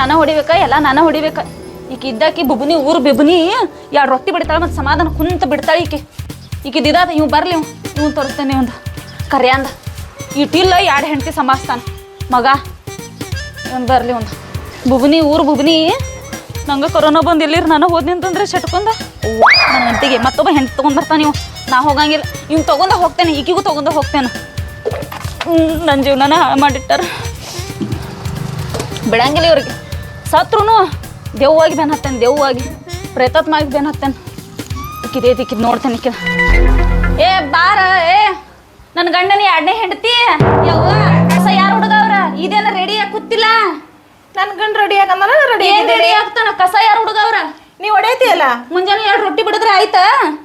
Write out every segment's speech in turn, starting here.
ನಾನ ಹೊಡಿಬೇಕ, ಎಲ್ಲ ನಾನು ಹೊಡಿಬೇಕ. ಈಕೆ ಇದ್ದಾಕಿ ಬುಬುನಿ, ಊರು ಬಿಬುನಿ ಎರಡು ರೊಟ್ಟಿ ಬಿಡ್ತಾಳೆ ಮತ್ತು ಸಮಾಧಾನ ಕುಂತ ಬಿಡ್ತಾಳೆ ಈಕೆ. ಈಕೆ ಇದಾದ ಇವ್ ಬರ್ಲಿ ಇವ್, ಇವ್ನು ತೋರಿಸ್ತೇನೆ ಒಂದು. ಕರ್ಯಾಂದ ಇಟ್ಟಿಲ್ಲ ಎರಡು ಹೆಂಡತಿ ಸಮಾಸ್ತಾನ. ಮಗ, ಇವ್ನು ಬರ್ಲಿ ಒಂದು. ಬುಬುನಿ, ಊರು ಬುಬುನಿ, ನಂಗೆ ಕೊರೋನಾ ಬಂದು ನಾನು ಹೋದ್ನಿ ಅಂತಂದ್ರೆ ಚಟ್ಕೊಂಡ ನನ್ನ ಹೆಂಡತಿಗೆ ಮತ್ತೊಬ್ಬ ಹೆಂಡತಿ ತೊಗೊಂಡ್ಬರ್ತಾನೆ ಇವ್. ನಾ ಹೋಗಂಗಿಲ್ಲ. ಇವ್ ತೊಗೊಂಡ ಹೋಗ್ತೇನೆ, ಈಕಿಗೂ ತೊಗೊಂಡ ಹೋಗ್ತೇನೆ. ನನ್ನ ಜೀವನನ ಮಾಡಿಟ್ಟಾರ. ಬಿಡಂಗಿಲ್ಲ ಇವ್ರಿಗೆ. ಸತ್ರು ದೆವ್ವಾಗಿ ಬೆನ್ ಹತ್ತೇನೆ ದೆವ್ವಾಗಿ. ಪ್ರೇತಾತ್ಮಾಗಿ ಬೆನ್ ಹತ್ತೇನೆ. ಇಕ್ಕಿದೆ ಇಕ್ಕಿದ್ ನೋಡ್ತೇನೆ ಇಕ್ಕಿದ. ಏ ಬಾರ ಏ. ನನ್ನ ಗಂಡನ ಎರಡನೇ ಹೆಂಡತಿ. ಯವ್ವ ಕಸ ಯಾರು ಹುಡುಗವ್ರ ಇದೇನ ರೆಡಿ ಆಗಿ ಕೂತಿಲ್ಲ? ನನ್ ಗಂಡ ರೆಡಿ ಆಗಂದ ರೆಡಿ ಏನ್ ರೆಡಿ ಆಗ್ತಾನ ಕಸ ಯಾರು ಹುಡುಗವ್ರ ನೀವ್ ಹೊಡೆಯತಿಯಲ್ಲ? ಮುಂಜಾನೆ ಎರಡು ರೊಟ್ಟಿ ಬಿಡಿದ್ರೆ ಆಯ್ತಾ?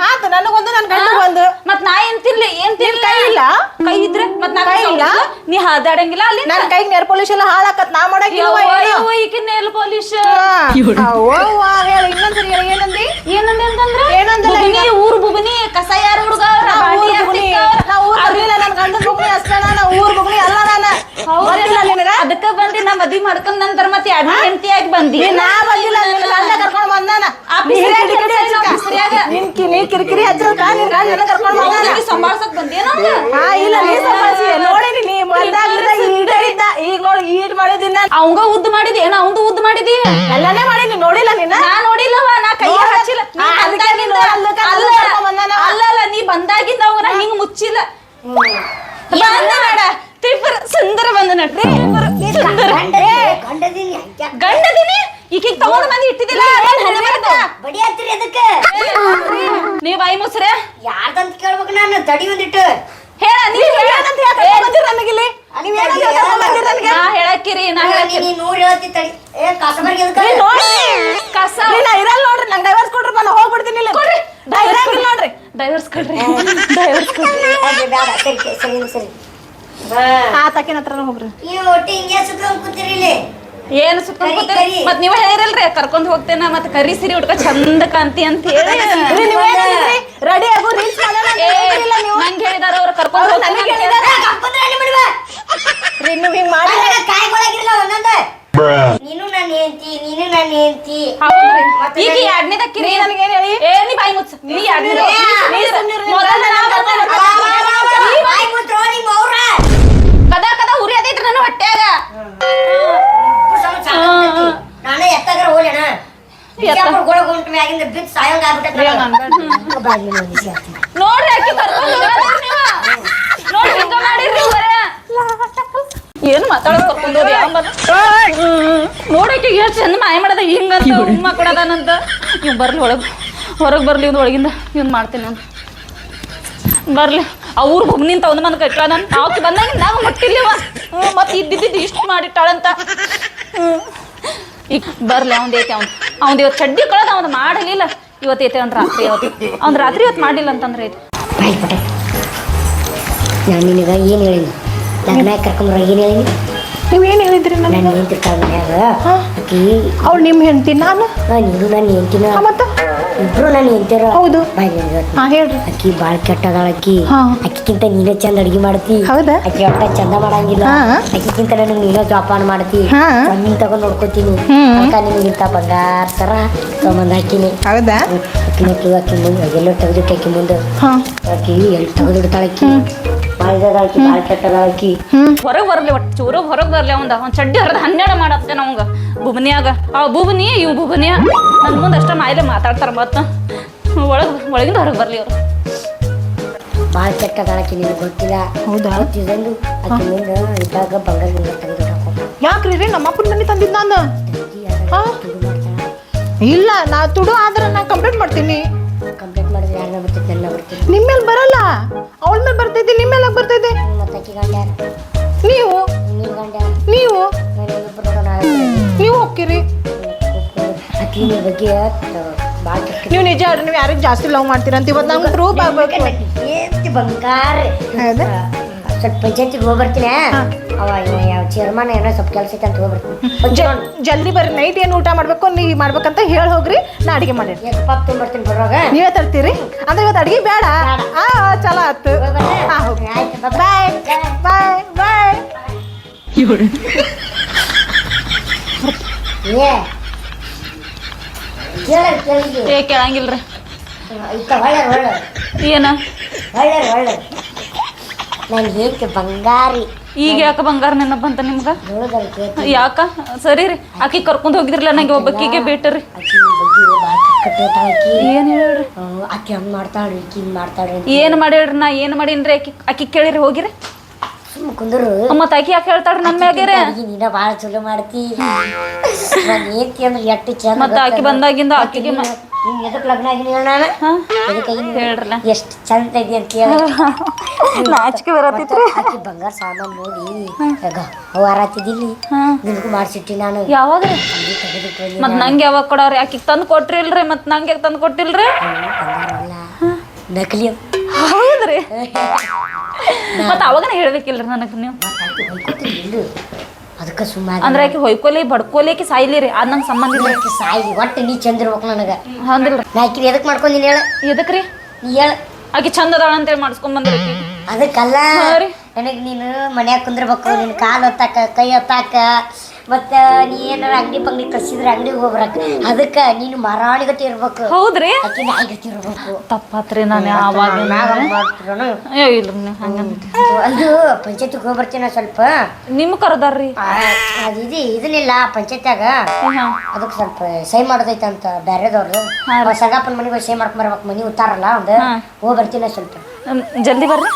ಆತ ನನಗೊಂದು ನನ್ ಗಂಡ ಒಂದು ಮತ್ ನಾ ಏನ್ ತಿನ್ಲಿ ಏನ್ ತಿನ್ಲಿ? ಕೈ ಇಲ್ಲ? ಕೈ ಇದ್ರೆ ಮತ್ ನಾ ಕೈ ಇಲ್ಲ? ನೀ ಹಾದಾಡಂಗಿಲ್ಲ ಅಲ್ಲಿ? ನನ್ ಕೈಗೆ ನೇರ್ ಪೊಲೀಸ್ ಎಲ್ಲ ಹಾಳಾಕತ್ ನಾ ಮಾಡಕ್ ಈಕಿ ನೇಲ್ ಪಾಲಿಶ್ ಹೇಳಿ ಇನ್ನೊಂದ್ಸರಿ ಹೇಳಿ ಏನಂದಿ? ಏನಂದೆ ಅಂತಂದ್ರ? ಏನಂದ್ರೆ ಬುಬ್ನಿ ಊರ್ ಬುಬ್ನಿ ಕಸ ಯಾರ ಹುಡುಗ ನಾ ಊರ್ ಬುಗ್ನಿ ನನ್ನ ಗಂಡ ಬುಗ್ನಿ ಅಷ್ಟೇ ನಾ ಊರ್ ಅಲ್ಲ ನಾನು. ಅದಕ್ಕ ಬಂದಿ ನಾ ಮದ್ವಿ ಮಾಡ್ಕೊಂಡ್ ನಂತರ ಮತ್ತೆ ಅಡ್ಡ ಹೆಂಡತಿಯಾಗಿ ಬಂದಿ? ನೀ ಬಂದಿಲ್ಲ ನಿನ್ನ ಗಂಡ ಕರ್ಕೊಂಡ್ ಬಂದಾನ ಆ. ನಿನ್ ಕಿ ನೀ ಕಿರಿಕಿರಿ ಹಚ್ಚಕ ನಿನ್ ಗಂಡ ಕರ್ಕೊಂಡ್ ಬಂದಾನ ಸಂಭಾಳ್ಸಕ್ ಬಂದೇನ ಹಾ ಇಲ್ಲ ನೀ ಸಂಭಾಳಿಸಿ. ನೋಡಿನಿ ನೀ ಬಂದಾಗ್ಲಿಂದ ಈಗ ನೋಡಿ ಮಾಡಿದಿನ ಅವಂಗ ಉದ್ದ ಮಾಡಿದಿ ಏನ ಅವಂದು ಉದ್ದ ಮಾಡಿದಿ? ಎಲ್ಲಾನೇ ಮಾಡಿನಿ ನೋಡಿಲ್ಲ ನಿನ್ನ ನಾ ನೋಡಿಲ್ಲವ ನಾ ಕೈ ಹಚ್ಚಿಲ್ಲ. ನೀವ್ ಬಾಯಿ ಮುಸ್ರೆ. ಯಾರ್ದಂತ ಕೇಳ್ಬೇಕು ನಾನು? ತಡಿ ಒಂದಿಟ್ಟು. ಹೇಳ ನೀವ್ ಏನಂತ ಹೇಳ್ತಾ ಬಂದಿರ ನನಗಿಲ್ಲಿ ನೀವ್ ಏನಂತ ಹೇಳ್ತಾ ಬಂದಿರ ನನಗೆ? ನಾ ಹೇಳಕ್ಕಿರಿ ನಾ ಹೇಳಕ್ಕಿರಿ. ನೀನ್ ನೋಡಿ ಹೇಳ್ತಿ ತಡಿ. ಏ ಕಸಬರ್ಗೆ ನೋಡಿ ಕಸ ನೀನ್ ಇರಲ್ಲ ನೋಡ್ರಿ ನಂಗೆ ಡೈವರ್ಸ್ ಕೊಡ್ರಿ ನಾನು ಹೋಗ್ಬಿಡ್ತೀನಿ ಇಲ್ಲ. ಕೊಡ್ರಿ. ನಾ ನೋಡ್ರಿ. ಡೈವರ್ಸ್ ಕೊಡ್ರಿ. ಡೈವರ್ಸ್ ಕೊಡ್ರಿ. ಅದೇ ಬೇಡ ಸರಿ ಸರಿ ಸರಿ ಆ ಹತ್ರ ಹೋಗ್ರಿ. ಈ ಒಟ್ಟಿ ಹಿಂಗೆ ಕೂತಿರಿ ಇಲ್ಲಿ. ಏನ್ ಸುತ್ಕೊಂಡ್ ಕೂತೀರಿ. ಮತ್ ನೀವ್ ಹೇಳಿರಲ್ರಿ ಕರ್ಕೊಂಡ್ ಹೋಗ್ತೇನ ಮತ್ ಕರಿ ಸಿರಿ ಉಟ್ಕ ಚಂದ ಕಾಂತಿ ಅಂತ ಹೇಳಿ. ರೆಡಿ ಆಗೋ ರೀಲ್ಸ್ ನಂಗ್ ಹೇಳಿದಾರ ಅವ್ರ ಕರ್ಕೊಂಡ್ ನೀನು ನನ್ನ ಹೆಂಡತಿ ನೀನು ನನ್ನ ಹೆಂಡತಿ. ಹೌದ್ರಿ. ಮತ್ತೆ ಈಗ ನನಗೆ- ಎರಡನೇದಕ್ಕಿರಿ ನೀ ಹೇಳಿ? ಏ ನೀ ಬಾಯಿ ಮುಚ್ಚ. ನೀ ಎರಡನೇದ ಬಿದ್ದು ಸಾಯಂಗ್ ಆಗ್ಬಿಟ್ಟೆ. ಬಾಗ್ಲಿ. ನೋಡ್ರಿ ಆಕಿ ಕರ್ಕೊಂಡ್ ಹೋಗ್ಯಾರ ನೀವ. ನೋಡ್ರಿ ಹಿಂಗ ಮಾಡಿರ್ರಿ ಬರೇ ಏನ್ ಮಾತಾಡೋದ್ ಕರ್ಕೊಂಡ್ ಹೋಗಿ ನೋಡಕ್ಕೆ ಎಷ್ಟು ಚಂದ ಮಾಯ ಮಾಡದ. ಹಿಂಗಂತ ಉಮ್ಮ ಕೊಡದಾನಂತ. ಇವ್ ಬರ್ಲಿ ಒಳಗ್. ಹೊರಗ್ ಬರ್ಲಿ ಇವ್ನ ಒಳಗಿಂದ. ಇವ್ನ್ ಮಾಡ್ತೀನಿ ನಾನು. ಬರ್ಲಿ. ಅವ್ರ ಬುಗ್ನಿಂತ ಒಂದ್ ಮನ್ ಕಟ್ಟ ನಾನು ಅವ್ ಬಂದಾಗ ನಾವು ಮುಟ್ಟಿಲ್ಲವ ಹ್ಞೂ ಮತ್ತೆ ಇದ್ದಿದ್ದು ಇಷ್ಟು ಮಾಡಿಟ್ಟಾಳಂತ. ಹ್ಞೂ ಈಗ ಬರ್ಲಿ ಅವ್ನ ಐತೆ ಅವ್ನು ಅವ್ನ್ ಇವತ್ತು ಚಡ್ಡಿ ಕಳೆದ ಅವ್ನು ಮಾಡಲಿಲ್ಲ. ಇವತ್ತು ಐತೆ ಅವ್ನು ರಾತ್ರಿ ಅವತ್ತು ಅವ್ನು ರಾತ್ರಿ ಇವತ್ತು ಮಾಡಿಲ್ಲ ಅಂತಂದ್ರೆ ಐತೆ. ಬಾಯ್ ಪಟೆ ನಾನು ನಿನಗೆ ಏನು ಹೇಳಿನಿ? ಲಗ್ನ ಕರ್ಕೊಂಬರ ಏನು ಹೇಳಿನಿ? ನೀವೇನು ಏನ್ ಹೇಳಿದ್ರಿ ನನ್ನ ನಾನು ನಿಂತಿರ್ತಾಳ ಮನ್ಯಾಗ. ಆಕಿ ಅವ್ಳು ನಿಮ್ಮ ಹೆಂಡತಿ ನಾನು? ನಾನು ನಾನು ನನ್ನ ಹೆಂಡ್ತಿನ ಮತ್ತ? ಇಬ್ರು ನನ್ನ ಹೆಂಡ್ತಿರ ಹೌದು. ನಾನು ಹಾ ಹೇಳ್ರಿ. ಅಕ್ಕಿ ಬಾಳ್ ಕೆಟ್ಟದಾಳ ಅಕ್ಕಿ. ಹಾ. ಅಕ್ಕಿಗಿಂತ ನೀನೇ ಚಂದ ಅಡಿಗೆ ಮಾಡ್ತಿ. ಹೌದಾ? ಅಕ್ಕಿ ಒಟ್ಟ ಚಂದ ಮಾಡಂಗಿಲ್ಲ. ಹಾ. ಅಕ್ಕಿಗಿಂತ ನನಗೆ ನೀನೇ ಜೋಪಾನ ಮಾಡ್ತಿ. ಹಾ. ಕಣ್ಣಿನ ತಗೊಂಡ್ ನೋಡ್ಕೋತೀನಿ. ಹ್ಮ್. ಅಕ್ಕ ನಿನಗಿಂತ ಬಂಗಾರ ತರ ತಗೊಂಡ್ ಹಾಕಿನಿ ಹೌದಾ? ಅಕ್ಕಿನ ಅಕ್ಕಿ ಮುಂದೆ ಎಲ್ಲೋ ತೆಗೆದಿಟ್ಟು ಅಕ್ಕಿ ಮುಂದೆ. ಹಾ. ಆಕಿ ಎಲ್ಲಿ ತೆಗೆದಿಡ್ತಾಳ ಅಕ್ಕಿ? ಮಾಡಿದ ಆಕಿ ಬಾಳ್ ಕೆಟ್ಟದ ಆಕಿ ಹ್ಮ್. ಹೊರಗೆ ಬರಲಿ ಒಟ್ಟು ಚೂರು ಹೊರಗೆ ಬರಲಿ ಅವಂದ. ಅವ್ನು ಚಡ್ಡಿ ಹೊರದ ಹನ್ನೆರಡು ಮಾಡತ್ತೆ ನವಂಗ ಬುಬನಿಯಾಗ. ಆ ಬುಬನಿ ಇವು ಬುಬನಿಯ. ನನ್ನ ಮುಂದೆ ಅಷ್ಟ ಮಾಯ್ಲೆ ಮಾತಾಡ್ತಾರ ಮತ್ತ ಒಳಗೆ ಒಳಗಿಂದ ಹೊರಗೆ ಬರಲಿ ಅವ್ರು. ಬಾಳ್ ಕೆಟ್ಟದ ಆಕಿ ನಿನಗೆ ಗೊತ್ತಿಲ್ಲ ಹೌದಾ? ಗೊತ್ತಿದಂದು ಆಕಿ ಮುಂದೆ ಇದ್ದಾಗ ಬಂಗಾರ ತೆಗೆದು ಯಾಕ್ರಿ ರೀ? ನಮ್ಮ ಅಪ್ಪನ ಮನೆ ತಂದಿದ್ ನಾನು. ಇಲ್ಲ ನಾ ತುಡು ಆದ್ರೆ ನಾ ಕಂಪ್ಲೇಂಟ್ ಮಾಡ್ತೀನಿ. ಕಂಪ್ಲೀಟ್ ಮಾಡಿದ್ರೆ ಯಾರನ್ನ ಬರ್ತೈತೆ ನನ್ನ ಬರ್ತೀನಿ ನಿಮ್ಮ ಮೇಲೆ ಬರಲ್ಲ. ಮೇಲೆ ಬರ್ತೈತಿ ನಿಮ್ಮ ಮೇಲೆ ಬರ್ತೈತಿ ಮತ್ತೆ ಅಕ್ಕಿ ಗಂಡ ಯಾರು? ನೀವು? ನಿನ್ ಗಂಡ ಯಾರು? ನೀವು? ನೀವು ಹೋಗ್ತೀರಿ ಅಕ್ಕಿ ನಿನ್ ಬಗ್ಗೆ ಭಾಳ ನೀವು ನಿಜ ಅವ್ರು ನೀವು ಯಾರಿಗೆ ಜಾಸ್ತಿ ಲವ್ ಮಾಡ್ತೀರಂತ ಇವತ್ತು ನಂಗೆ ಪ್ರೂಫ್ ಆಗ್ಬೇಕು. ಏತ್ ಬಂಗಾರ ಹೌದಾ? ಸ್ವಲ್ಪ ಪಂಚಾಯತಿಗೆ ಹೋಗಿ ಬರ್ತೀನಿ ಅವ ಇವ ಯಾವ ಚೇರ್ಮನ್ ಏನೋ ಸ್ವಲ್ಪ ಕೆಲಸ ಐತೆ ಅಂತ ಹೋಗ್ಬರ್ತೀನಿ. ಜಲ್ದಿ ಬರ್ರಿ ನೈಟ್ ಏನು ಊಟ ಮಾಡ್ಬೇಕು ನೀವು ಮಾಡ್ಬೇಕಂತ ಹೇಳಿ ಹೋಗ್ರಿ ನಾ ಅಡಿಗೆ ಮಾಡಿ ಪಾಪ ತೊಗೊಂಬರ್ತೀನಿ ಬರುವಾಗ ನೀವೇ ತರ್ತೀರಿ? ಅಂದ್ರೆ ಇವತ್ತು ಅಡಿಗೆ ಬೇಡ. ಆ ಏ ಕೇಳ ಕೇಳಿಗೆ ಏ ಕೇಳಂಗಿಲ್ರಿ. ಏನ? ಏಕೆ ಬಂಗಾರಿ? ಈಗ ಯಾಕ ಬಂಗಾರ ನೆನಪ ಅಂತ ನಿಮ್ಗ? ಯಾಕ? ಸರಿ ರೀ. ಆಕಿ ಕರ್ಕೊಂಡ್ ಹೋಗಿದ್ರಲ್ಲ ನಂಗೆ ಒಬ್ಬಕ್ಕಿಗೆ ಬೇಟ್ರಿ. ನಿನ್ ಏನ್ ಹೇಳ್ರಿ? ಆಕಿ ಹಂಗ್ ಮಾಡ್ತಾಳ್ರಿ ಈಕಿ ಮಾಡ್ತಾಳ್ರಿ ಏನ್ ಮಾಡ್ಯಾಳ್ರಿ ನಾ ಏನ್ ಮಾಡೀನ್ರಿ ಆಕಿ? ಆಕಿ ಕೇಳಿರಿ ಹೋಗಿರಿ. ಕುಂದ್ರು. ಮತ್ತ ಆಕಿ ಯಾಕೆ ಹೇಳ್ತಾಳ್ರಿ ನಮ್ಮ ಮ್ಯಾಗೇರೆ? ನೀನ ಭಾಳ ಚಲೋ ಮಾಡ್ತಿ. ನಾನು ಏತಿ ಅಂದ್ರೆ ಎಷ್ಟು ಚಂದ ಮತ್ತೆ ಆಕಿ ಬಂದಾಗಿಂದ ಆಕಿಗೆ ಮ- ನೀನ್ ಎದಕ್ ಲಗ್ನ ಆಗಿನಿ ಹೇಳ ನಾನು? ಹೇಳ್ರಲ್ಲ. ಎಷ್ಟು ಚಂದ ಇದೆ ಅಂತ ಹೇಳಿ. ನಾಚಿಕೆ ಬರತ್ತಿತ್ರಿ. ಆಕಿ ಬಂಗಾರ ಸಾಮಾನ್ ನೋಡಿ ಆಗ. ನಿನ್ಗೂ ಮಾಡ್ಸಿಟ್ಟಿ ನಾನು. ಯಾವಾಗ? ಮತ್ತೆ ನಂಗೆ ಯಾವಾಗ ಕೊಡವ್ರಿ? ಆಕಿಗೆ ತಂದು ಕೊಟ್ರಿಲ್ರಿ ಮತ್ ನಂಗೆ ಯಾಕೆ ತಂದು ಕೊಟ್ಟಿಲ್ರಿ? ನಕಲಿ. ಹೌದ್ರಿ. ಮತ್ ಅವಾಗ ಹೇಳ್ಬೇಕಿಲ್ರಿ ನನಗೆ ನೀವು. ಮತ್ತ್. ಅದಕ್ಕೆ ಸುಮ್ಮನೆ ಅಂದ್ರೆ ಆಕೆ ಹೊಯ್ಕೊಲಿ ಬಡ್ಕೊಲಿಕ್ಕೆ ಆಕಿ ಸಾಯ್ಲಿ ರೀ ಅದ್ ನಂಗೆ ಸಂಬಂಧ ಇಲ್ಲ. ಸಾಯಿ ಒಟ್ಟು ನೀ ಚಂದ ಇರ್ಬೇಕು ನನಗೆ. ಹೌದಿಲ್ರಿ. ನಾ ಆಕಿ ಎದಕ್ ಮಾಡ್ಕೊಂಡಿನಿ ಹೇಳ? ಎದಕ್ರಿ? ನೀ ಹೇಳ. ಆಕೆ ಚಂದ ಅದಾಳ ಅಂತೇಳಿ ಮಾಡಿಸ್ಕೊಂಡ್ ಬಂದ್ರಿ ಆಕಿ. ಅದಕ್ಕಲ್ಲ ರೀ. ನನಗೆ ನೀನು ಮನ್ಯಾಗ ಕುಂದಿರ್ಬೇಕು ನಿನ್ನ ಕಾಲು ಹೊತ್ತಾಕ ಕೈ ಹೊತ್ತಾಕ ಮತ್ತು ನೀ ಏನಾರ ಅಂಗಡಿ ಪಂಗಡಿ ಕಸಿದ್ರೆ ಅಂಗಡಿಗೆ ಹೋಗ್ಬರಕ್. ಅದಕ್ಕೆ ನೀನು ಮರಾಳಿಗತಿ ಇರ್ಬೇಕು. ಹೌದ್ರಿ? ಆಕಿ ನಾಯಿಗತಿ ಇರ್ಬೇಕು. ತಪ್ಪಾತ್ರಿ ನಾನು ಆವಾಗ ಮಾಡ್ತಿರೋನು. ಅಯ್ಯೋ ಇಲ್ರಿ ನೀವು ಹಂಗಂತ ಅದು ಪಂಚಾಯತಿಗೆ ಹೋಗ್ಬರ್ತೀನ ಸ್ವಲ್ಪ. ನಿಮ್ ಕರೆದಾರ್ರಿ. ಆ, ಅದು ಇದು ಇದನ್ನಿಲ್ಲ ಪಂಚಾಯತ್ಯಾಗ. ಅದಕ್ಕೆ ಸ್ವಲ್ಪ ಸಹಿ ಮಾಡೋದೈತೆ ಅಂತ ಬ್ಯಾರೆದವ್ರು ಸಗಾಪನ ಮನೆಗೆ ಹೋಗಿ ಸಹಿ ಮಾಡ್ಕೊಂಡ್ ಬರ್ಬೇಕು ಮನೆ ಉತ್ತಾರಲ್ಲ ಒಂದು ಹೋಗ್ಬರ್ತೀನ ಹೋಗಿ ಬರ್ತೀನ ಸ್ವಲ್ಪ. ಹ್ಮ್, ಜಲ್ದಿ ಬರ್ರಿ.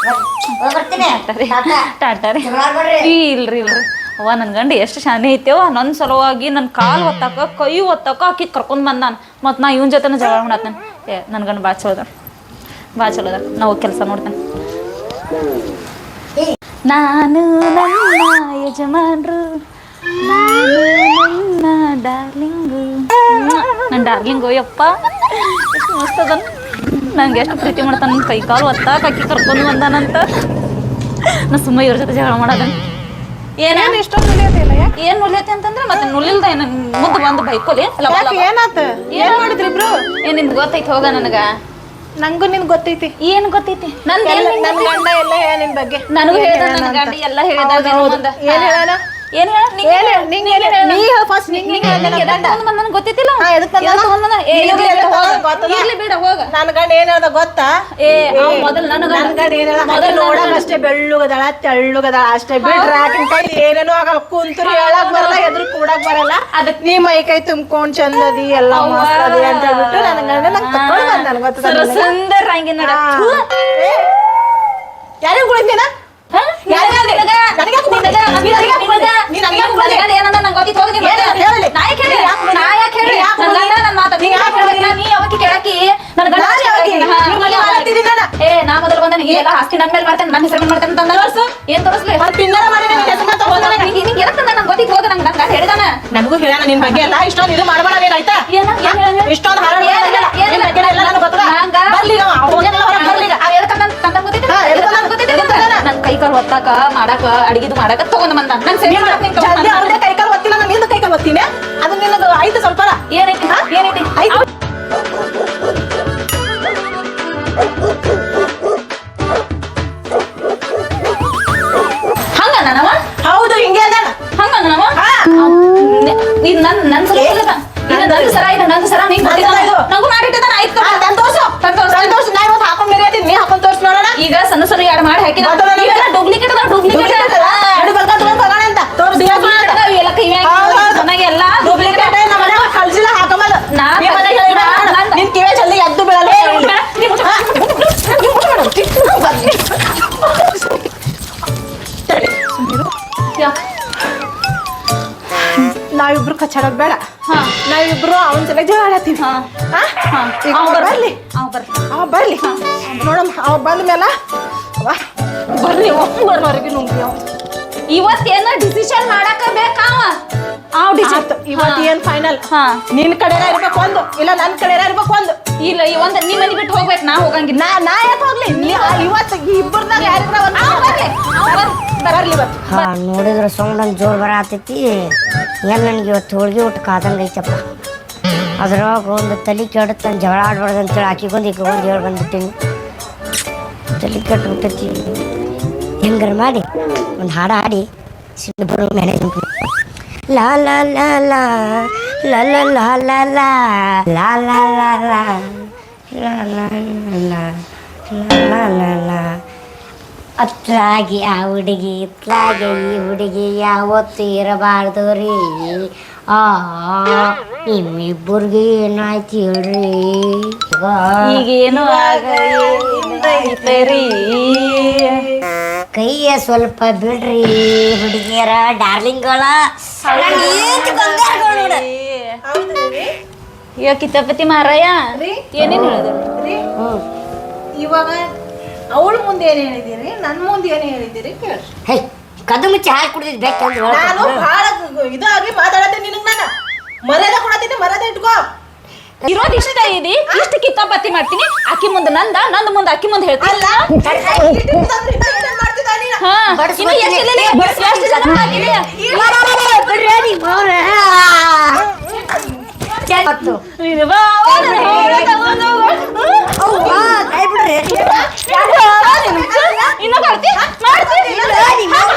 ಹೋಗಿ ಬರ್ತೀನಿ ಟಾಟಾ. ಟಾಟಾ ರೀ. ಜಗಳ ಆಡ್ಬೇಡ್ರಿ. ಈ ಇಲ್ರಿ ಇಲ್ರಿ. ಅವ್ವ ನನ್ನ ಗಂಡ ಎಷ್ಟು ಶಾನೆ ಐತೆವ ನನ್ನ ಸಲುವಾಗಿ ನನ್ನ ಕಾಲು ಒತ್ತಾಕ, ಕೈ ಒತ್ತಾಕ ಆಕಿ ಕರ್ಕೊಂಡ್ ಬಂದಾನ. ಮತ್ತು ನಾ ಇವನ ಜೊತೆನ ಜಗಳ ಮಾಡತ್ತೇನೆ. ಏ ನನ್ನ ಗಂಡ ಭಾಳ ಚಲೋದ ಭಾಳ ಚಲೋ ಅದ ನಾವು ಕೆಲಸ ನೋಡ್ತೇನೆ. ನಾನು ನನ್ನ ಯಜಮಾನ್ರು. ನಾನು ನನ್ನ ಡಾರ್ಲಿಂಗು. ನನ್ನ ಡಾರ್ಲಿಂಗು, ಯಪ್ಪ. ಎಷ್ಟು ಮಸ್ತ್ ಅದನ್. ನಂಗೆ ಎಷ್ಟು ಪ್ರೀತಿ ಮಾಡ್ತಾನ. ನನ್ನ ಕೈ ಕಾಲು ಒತ್ತಾಕ ಅಕ್ಕಿ ಕರ್ಕೊಂಡು ಬಂದಾನಂತ. ನಾ ಸುಮ್ಮ ಇವ್ರ ಜೊತೆ ಜಗಳ ಮಾಡೋದನ್. ಏನ? ಏನ್ ಇಷ್ಟೊಂದು ಉಳಿಯೋದಿಲ್ಲ ಯಾಕೆ? ಏನ್ ನುಲಿಯತಿ ಅಂತಂದ್ರೆ ಮತ್ತೆ ನುಲಿಲ್ದ ಏನ ಮುದ್ದು ಬಂದು ಬೈಕೋಲಿ. ಯಾಕೆ ಏನಾತ? ಏನ್ ಮಾಡಿದ್ರಿ ಇಬ್ರು ಏನ್ ನಿಮ್ಗೆ ಗೊತ್ತೈತಿ ಹೋಗ ನನಗ. ನಂಗೂ ನಿನ್ ಗೊತ್ತೈತಿ. ಏನ್ ಗೊತ್ತೈತಿ? ನನ್ ಗಂಡ ಎಲ್ಲ ಹೇಳ ನಿನ್ ಬಗ್ಗೆ. ನನಗೂ ಹೇಳ್ದ ನನ್ನ ಗಂಡ ಎಲ್ಲ ಹೇಳ್ದ ಏನ್ ಹೌದು. ಏನ್ ಹೇಳ? ನಿಂಗ್? ನೀ ನಿಂಗ್ ನಿಂಗ್ ನನ್ನ ಬಂದಾನ? ಗೊತ್ತಿತ್ತಿಲ್ಲ ಇರ್ಲಿ, ಬಿಡ, ಹೋಗ. ತಗೊಂಡ್ ಬಿಡ, ಹೋಗ. ನನ್ ಗಂಡ ಏನ್ ಹೇಳ್ದ ಗೊತ್ತಾ? ಏ, ನನ್ನ ಗಂಡ ಏನ್ ಹೇಳ್ದ? ಮೊದಲ್ ನೋಡಕ್ ಅಷ್ಟೇ ಬೆಳ್ಳುಗದಳ ತೆಳ್ಳುಗದಳ ಅಷ್ಟೇ. ಬಿಡ್ರ ಆಕಿನ ಕೈ ಏನೇನೋ ಆಗಲ್ಲ. ಕುಂತರು ಹೇಳಕ್ ಬರಲ್ಲ ಎದ್ರು ಕೂಡಕ್ ಬರಲ್ಲ. ಅದಕ್ಕೆ ನೀ ಮೈ ಕೈ ತುಂಬ್ಕೊಂಡ್ ಚಂದದಿ ಎಲ್ಲ. ಮಸ್ತ್ ಅಂತ ಹೇಳ್ಬಿಟ್ಟು ನನ್ ಗಂಡ ನಂಗೆ ತಕೊಂಡ್ ಬಂದ ನನ್ ಗೊತ್ತದ ಸುಂದರ ಹಂಗೆ ಯಾರಿಗ್? ನಿನಗ, ಹೇಳಣ ನಿನ್ ಬಗ್ಗೆ ಎಲ್ಲ ಇಷ್ಟೊಂದು ಇದು ಮಾಡಬೇಡ ನೀನ್ ಆಯ್ತಾ? ಏನ? ಏನ್ ಹೇಳ? ಇಷ್ಟೊಂದು ಹಾರಾಟ ಏನ್ ನನ್ ಕೈ ಕಾಲು ಒತ್ತಾಕ ಮಾಡಾಕ ಅಡಿಗೆದು ಮಾಡಾಕ ತಗೊಂಡ್ ಬಂದ. ನಾವಿಬ್ರು ಕಚ್ಚಾಡೋದ್ ಬೇಡ. ಹಾ. ನಾವಿಬ್ರು ಅವನ್ ಜೊತೆ ಜಗಳ ಆಡತ್ತೀವಿ ಹಾ. ಹಾ? ಹಾ. ಈಗ ಅವ ಬರ್ಲಿ. ಅವ ಬರ್ಲಿ. ಅವ ಬರ್ಲಿ. ನೋಡಮ್ಮ ಅವ ಬಂದ ಮೇಲೆ ಅವ ಬರ್ಲಿ ಬರ್ವರೆಗೆ ನುಂಗಿ ಅವ ಇವತ್ತೇನ ಡಿಸಿಷನ್ ಮಾಡಾಕ ಬೇಕಾವ ಅವ್? ಡಿಸಿಷನ್ ಇವತ್ತು ಏನ್ ಫೈನಲ್ ಹಾ. ನಿನ್ ಕಡೆ ಇರ್ಬೇಕು ಒಂದು ಇಲ್ಲ ನನ್ ಕಡೆ ಇರ್ಬೇಕು ಒಂದು. ಇಲ್ಲ ಈ ಒಂದ್ ನಿಮ್ ಮನಿ ಬಿಟ್ಟು ಹೋಗ್ಬೇಕು ನಾ ಹೋಗಂಗಿಲ್ಲ. ನಾ ನಾ ಯಾಕೆ ಹೋಗ್ಲಿ? ಇವತ್ತು ಈ ಇಬ್ಬರದಾಗ ಅವ್ ಬರ್ಲಿ ಅವ್ ಬರ್ಲಿ ಬರ್ಲಿ ಇವತ್ತು ಹಾ ನೋಡಿದ್ರೆ ಸೌಂಡ್ ಜೋರ್ ಬರ ಬರತೈತಿ. ಏನು ನನಗೆ ಇವತ್ತು ಹೋಳ್ಗೆ ಊಟ ಕಾದಂಗೆ ಐತಪ್ಪ ಅದ್ರೊಳಗೆ ಒಂದು ತಲೆ ಕೆಡುತ್ತೆ ಜಗಳ ಆಡ್ಬಾರ್ದು ಅಂತೇಳಿ ಆಕಿಗೊಂದು ಈಗ ಒಂದು ಹೇಳಿ ಬಂದ್ಬಿಟ್ಟಿನಿ ತಲೆ ಕೆಟ್ಟುಬಿಟ್ಟೈತಿ ಹೆಂಗಾರ ಮಾಡಿ ಒಂದು ಹಾಡು ಹಾಡಿ ಸಿದ್ದು ಬರೋ ಮ್ಯಾನೇಜ್ಮೆಂಟ್ ಲಾ ಲಾ ಲಾ ಲಾ ಲಾ ಲಾ ಲಾ ಲಾ ಲಾ ಲಾ ಲಾ ಲಾ ಲಾ ಲಾ ಲಾ ಲಾ ಲಾ ಲಾ ಅತ್ಲಾಗಿ ಆ ಹುಡುಗಿ ಇತ್ಲಾಗಿ ಈ ಹುಡುಗಿ ಯಾವತ್ತು ಇರಬಾರ್ದು ರೀ. ಆ ನಿಮ್ಮಿಬ್ಬರಿಗೆ ಏನಾಯ್ತು ಹೇಳ್ರಿ? ಈಗ ಈಗೇನು ಆಗೈತರಿ ಕೈಯ ಸ್ವಲ್ಪ ಬಿಡ್ರಿ ಹುಡುಗಿಯರ ಡಾರ್ಲಿಂಗ್ಗಳ. ಈಗ ಕಿತ್ತಪತಿ ಮಾರಾಯ? ಏನೇನು ಹೇಳಿದ್ರು ಇವಾಗ ಅವಳ ಮುಂದೆ ಏನ್ ಹೇಳಿದಿರಿ ನನ್ ಮುಂದೆ ಏನ್ ಹೇಳಿದಿರಿ ಕೇಳಿ ಹೇ ಕದ್ದು ಮುಚ್ಚಿ ಹಾಲು ಕುಡಿದಿದ್ದು ಬೇಕಂದ್ರೆ ನಾನು ಬಹಳ ಇದಾಗಿ ಮಾತಾಡತ್ತೆ ನಿನಗ್ ನಾನು ಮರ್ಯಾದೆ ಕೊಡತ್ತೀನಿ ಮರ್ಯಾದೆ ಇಟ್ಕೋ ಇರೋದು ಇಷ್ಟ ಇದೆ ಇಷ್ಟ ಕಿತ್ತಾಪತಿ ಮಾಡ್ತೀನಿ ಅಕ್ಕಿ ಮುಂದೆ ನಂದ ನಂದ ಮುಂದೆ ಅಕ್ಕಿ ಮುಂದೆ ಹೇಳ್ತೀನಿ ಅಲ್ಲ ಇನ್ನ? ಹಾ ಇನ್ನು ಎಷ್ಟು ಜನ ಎಷ್ಟು ಜನ ಹಾಕಿದೆ? ಮತ್ತು ಇದು ಬಾ, ಇನ್ನೂ ಬರ್ತಿ ಮಾಡ್ತೀನಿ